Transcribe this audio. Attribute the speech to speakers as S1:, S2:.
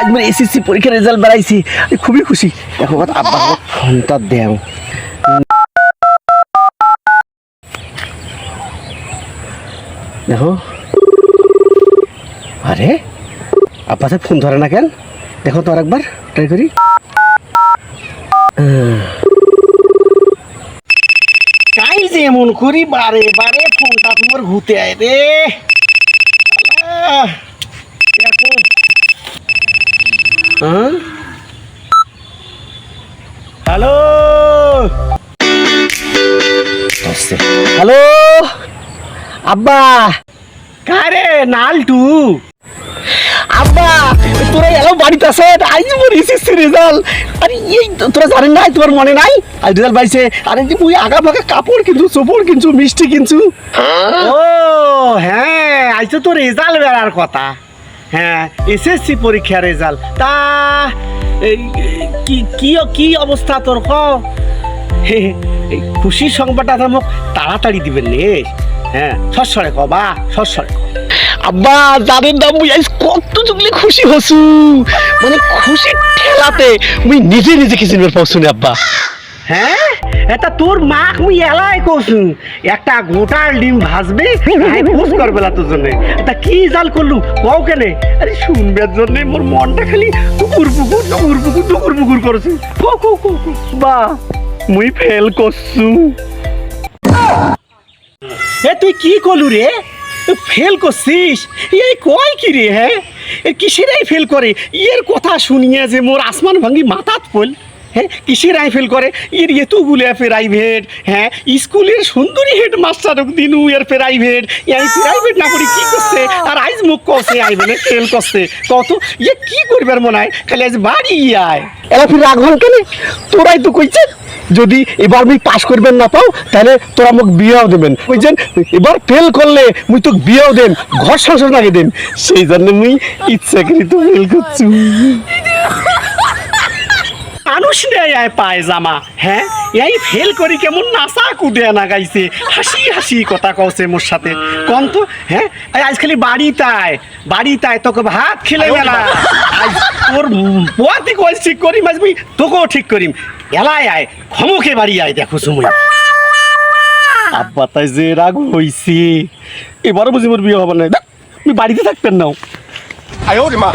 S1: আজ মানে এসএসসি পরীক্ষার রেজাল্ট বেড়াইছি। খুবই খুশি। দেখো কথা আব্বা দেখো। আরে, আব্বা ফোন ধরে না কেন? দেখো তো আর একবার ট্রাই করি এমন করি, বারে বারে ফোনটা তোমার ঘুতে আয় রে। হ্যাঁ? হ্যালো? হ্যালো? আব্বা, কারে নালটু? আব্বা তোরা বাড়িতে মোর এসএসসি রেজাল্ট। আরে এই তো- তোরা জানেন না তোমার মনে নাই? আজ রেজাল্ট পাইছে। আরে যে মুই আগা ফাগা কাপড় কিনছু চোপড় কিনছু মিষ্টি কিনছু। ও হ্যাঁ আজ তো তোর রেজাল্ট বেড়ার কথা। হ্যাঁ এসএসসি পরীক্ষার রেজাল্ট। তা কি কি কি অবস্থা তোর ক? খুশির সংবাদটা তো মোক তাড়াতাড়ি দিবেন নে। হ্যাঁ সরসরে কবা সরসরে আব্বা জানেন না মুই আজ কত চুগলি খুশি হসু। মানে খুশি ঠেলাতে মুই নিজে নিজে কিছু নিবার পাচ্ছু না আব্বা। হ্যাঁ? এটা তোর মাক মুই এলাই কসু একটা গোটার ডিম ভাজবে আই পোস করবে না তোর জন্য। তা কি জাল করলু? কও কেনে? আরে শুনবার জন্য মোর মনটা খালি কুকুর পুকুর টুকুর পুকুর টুকুর পুকুর করছে। কো কো কো কো। বা মুই ফেল করছু। এ তুই কি করলু রে? ফেল করছিস? এই কয় কি রে হ্যাঁ? কিসেরাই ফেল করে? এর কথা শুনিয়ে যে মোর আসমান ভাঙ্গি মাথাত পল হ্যাঁ? কিসের আই ফেল করে? এর এতগুলো প্রাইভেট হ্যাঁ? স্কুলের সুন্দরী হেড মাস্টার দিনু এর প্রাইভেট এই প্রাইভেট না করে কি করছে? আর আইজ মুখ কষে আইবে ফেল করছে। কত? ইয়ে কি করবার মনে হয়? খালি আজ বাড়ি আয়। এরা ফির রাখবেন কেন? তোরাই তো কইছে যদি এবার মুই পাশ করবেন না পাও, তাহলে তোরা মোক বিয়েও দেবেন। বুঝছেন এবার ফেল করলে মুই তোকে বিয়েও দেন ঘর সংসার নাকি দেন সেই জন্য মুই ইচ্ছাকৃত ফেল করছি। মানুষ নেয় আয় পায়জামা হ্যাঁ? এই ফেল করি কেমন নাচা কুদে না গাইছে। হাসি হাসি কথা কওছে মোর সাথে। কম তো হ্যাঁ? আজ খালি বাড়ি তাই বাড়ি তাই তোকে ভাত খেলে গেলা আজ তোর পোয়াতে কল ঠিক করিম আজ তোকেও ঠিক করিম। এলাই আয় খমুখে বাড়ি আয় দেখো সময় আব্বা তাই যে রাগ হইছে। এবারও বুঝি মোর বিয়ে হবে না বাড়িতে থাকতেন নাও।
S2: আয় রে মা।